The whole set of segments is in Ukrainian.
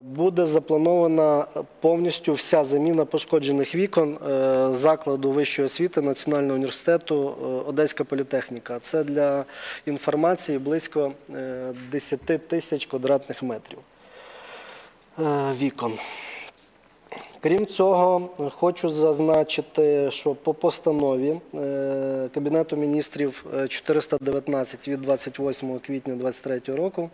Буде запланована повністю вся заміна пошкоджених вікон е, закладу вищої освіти Національного університету е, Одеська політехніка. Це для інформації близько е, 10 тисяч квадратних метрів е, вікон. Крім цього, хочу зазначити, що по постанові е, Кабінету міністрів е, 419 від 28 квітня 2023 року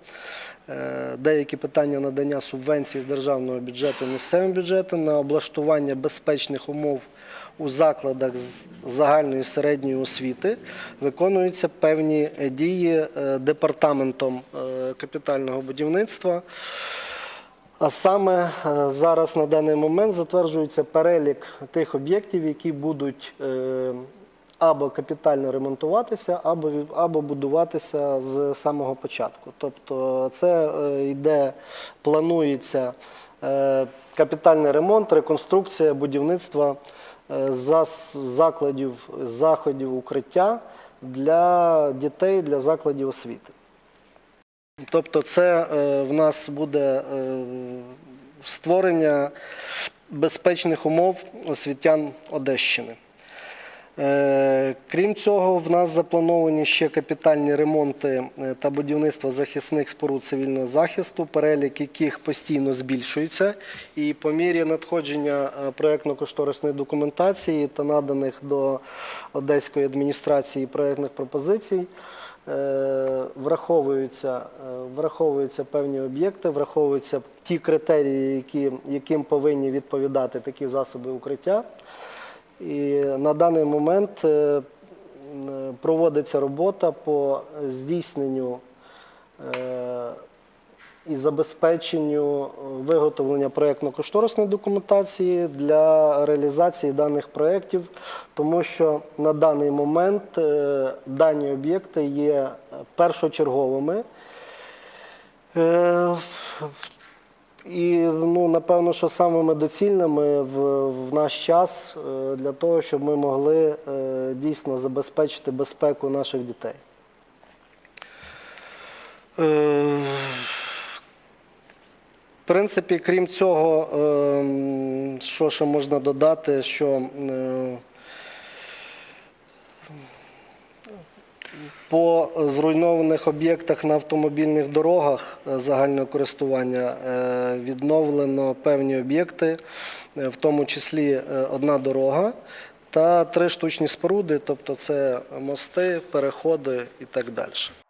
е, деякі питання надання субвенцій з державного бюджету місцевим бюджетам на облаштування безпечних умов у закладах загальної середньої освіти виконуються певні е, дії е, департаментом е, капітального будівництва. А саме е, зараз на даний момент затверджується перелік тих об'єктів, які будуть е, або капітально ремонтуватися, або, або будуватися з самого початку. Тобто це е, йде, планується капітальний ремонт, реконструкція будівництва закладів, заходів укриття для дітей, для закладів освіти. Тобто, це е, в нас буде е, створення безпечних умов освітян Одещини. Е, Крім цього, в нас заплановані ще капітальні ремонти та будівництво захисних споруд цивільного захисту, перелік яких постійно збільшується. І по мірі надходження проєктно-кошторисної документації та наданих до Одеської адміністрації проєктних пропозицій, враховуються, враховуються певні об'єкти, враховуються ті критерії, які, яким повинні відповідати такі засоби укриття. І на даний момент е, проводиться робота по здійсненню е, і забезпеченню виготовлення проєктно-кошторисної документації для реалізації даних проєктів, тому що на даний момент е, дані об'єкти є першочерговими. Е, і ну, напевно, що самими доцільними в, в наш час е, для того, щоб ми могли е, дійсно забезпечити безпеку наших дітей. В принципі, крім цього, що ще можна додати, що по зруйнованих об'єктах на автомобільних дорогах е, загального користування е, відновлено певні об'єкти, е, в тому числі одна дорога та три штучні споруди, тобто це мости, переходи і так далі.